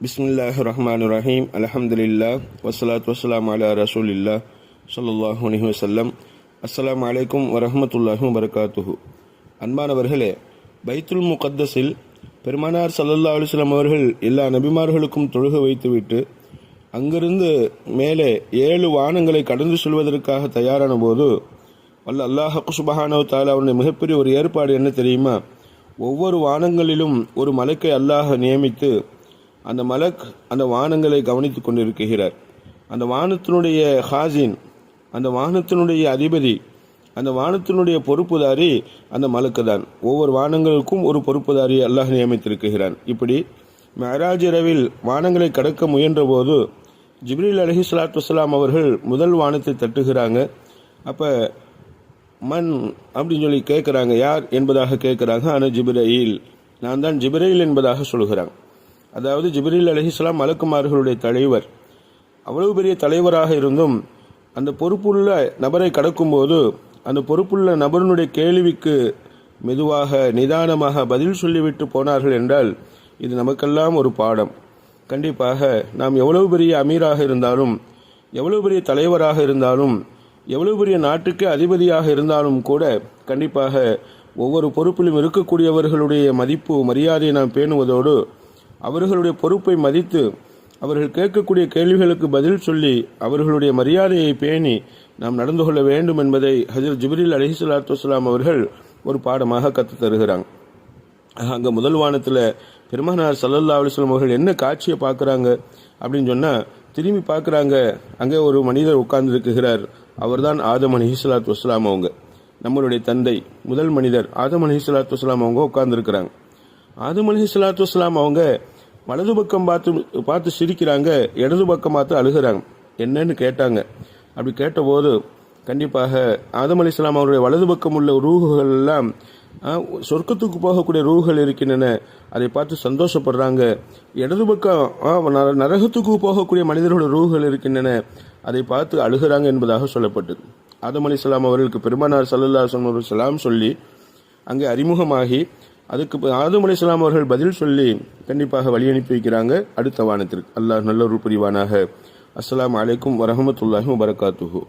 பிஸ்மில்லாஹ் ரஹ்மான் ரஹீம் அலஹம்துல்லா வசலாத் வசலாம் அலா ரசூலில்லா ஸல்லல்லாஹு அலைஹி வசல்லம் அஸ்ஸலாமு அலைக்கும் வரஹ்மத்துல்லாஹி வரகாத்துஹு அன்பானவர்களே பைத்துல் முகத்தஸில் பெருமானார் சல்லல்லா அலைஹி அவர்கள் எல்லா நபிமார்களுக்கும் தொழுக வைத்துவிட்டு அங்கிருந்து மேலே ஏழு வானங்களை கடந்து செல்வதற்காக தயாரான போது வல்ல அல்லாஹ் சுபஹானோ தாலா அவருடைய மிகப்பெரிய ஒரு ஏற்பாடு என்ன தெரியுமா? ஒவ்வொரு வானங்களிலும் ஒரு மலக்கை அல்லாஹ் நியமித்து அந்த மலக் அந்த வானங்களை கவனித்து கொண்டிருக்கிறார். அந்த வானத்தினுடைய ஹாசின் அந்த வானத்தினுடைய அதிபதி அந்த வானத்தினுடைய பொறுப்புதாரி அந்த மலக்கு தான் ஒவ்வொரு வானங்களுக்கும் ஒரு பொறுப்புதாரி அல்லாஹ் நியமித்திருக்கிறான். இப்படி மெஹராஜ் இரவில் வானங்களை கடக்க முயன்றபோது ஜிப்ரில் அலஹி சலாத் வசலாம் அவர்கள் முதல் வானத்தை தட்டுகிறாங்க. அப்போ மண் அப்படின்னு சொல்லி கேட்குறாங்க யார் என்பதாக கேட்குறாங்க ஆனால் ஜிப்ரயில் நான் தான் ஜிப்ரயில் என்பதாக சொல்கிறாங்க அதாவது ஜிப்ரீல் அலஹிஸ்லாம் மலக்குமார்களுடைய தலைவர். அவ்வளவு பெரிய தலைவராக இருந்தும் அந்த பொறுப்புள்ள நபரை கடக்கும்போது அந்த பொறுப்புள்ள நபரினுடைய கேள்விக்கு மெதுவாக நிதானமாக பதில் சொல்லிவிட்டு போனார்கள் என்றால் இது நமக்கெல்லாம் ஒரு பாடம். கண்டிப்பாக நாம் எவ்வளவு பெரிய அமீராக இருந்தாலும் எவ்வளவு பெரிய தலைவராக இருந்தாலும் எவ்வளவு பெரிய நாட்டுக்கு அதிபதியாக இருந்தாலும் கூட கண்டிப்பாக ஒவ்வொரு பொறுப்பிலும் இருக்கக்கூடியவர்களுடைய மதிப்பு மரியாதையை நாம் பேணுவதோடு அவர்களுடைய பொறுப்பை மதித்து அவர்கள் கேட்கக்கூடிய கேள்விகளுக்கு பதில் சொல்லி அவர்களுடைய மரியாதையை பேணி நாம் நடந்து கொள்ள வேண்டும் என்பதை ஹஜரத் ஜிப்ரில் அலிஹலாத்து வலாம் அவர்கள் ஒரு பாடமாக கற்றுத் தருகிறாங்க. அங்கே முதல் வானத்தில் பெருமானார் சல்லல்லா அலிஸ்லாம் அவர்கள் என்ன காட்சியை பார்க்குறாங்க அப்படின்னு சொன்னால் திரும்பி பார்க்குறாங்க அங்கே ஒரு மனிதர் உட்கார்ந்துருக்குகிறார் அவர்தான் ஆதம் அலிஹலாத்து வஸ்லாம் அவங்க. நம்மளுடைய தந்தை முதல் மனிதர் ஆதம் அலிஹலாத்து வஸ்லாம் அவங்க உட்கார்ந்துருக்கிறாங்க. ஆதம் அலி சலாத்து வஸ்லாம் அவங்க வலது பக்கம் பார்த்து பார்த்து சிரிக்கிறாங்க இடது பக்கம் பார்த்து அழுகிறாங்க. என்னன்னு கேட்டாங்க. அப்படி கேட்டபோது கண்டிப்பாக ஆதம் அலி இஸ்லாம் அவருடைய வலது பக்கம் உள்ள ரூகுகள் எல்லாம் சொர்க்கத்துக்கு போகக்கூடிய ரூகுகள் இருக்கின்றன. அதை பார்த்து சந்தோஷப்படுறாங்க. இடது பக்கம் நரகத்துக்கு போகக்கூடிய மனிதர்களுடைய ரூகுகள் இருக்கின்றன. அதை பார்த்து அழுகிறாங்க என்பதாக சொல்லப்பட்டது. ஆதம் அலி இஸ்லாம் அவர்களுக்கு பெருமானார் சல்லல்லா சலாம் சொல்லி அங்கே அறிமுகமாகி அதுக்கு ஆதம் அலி இஸ்லாம் அவர்கள் பதில் சொல்லி கண்டிப்பாக வழி அனுப்பி வைக்கிறாங்க அடுத்த வானத்திற்கு. அல்லாஹ் நல்ல ஒரு புரிவானாக. அஸ்லாம் அலைக்கும் வரமத்துல்லாஹி வரகாத்துஹூ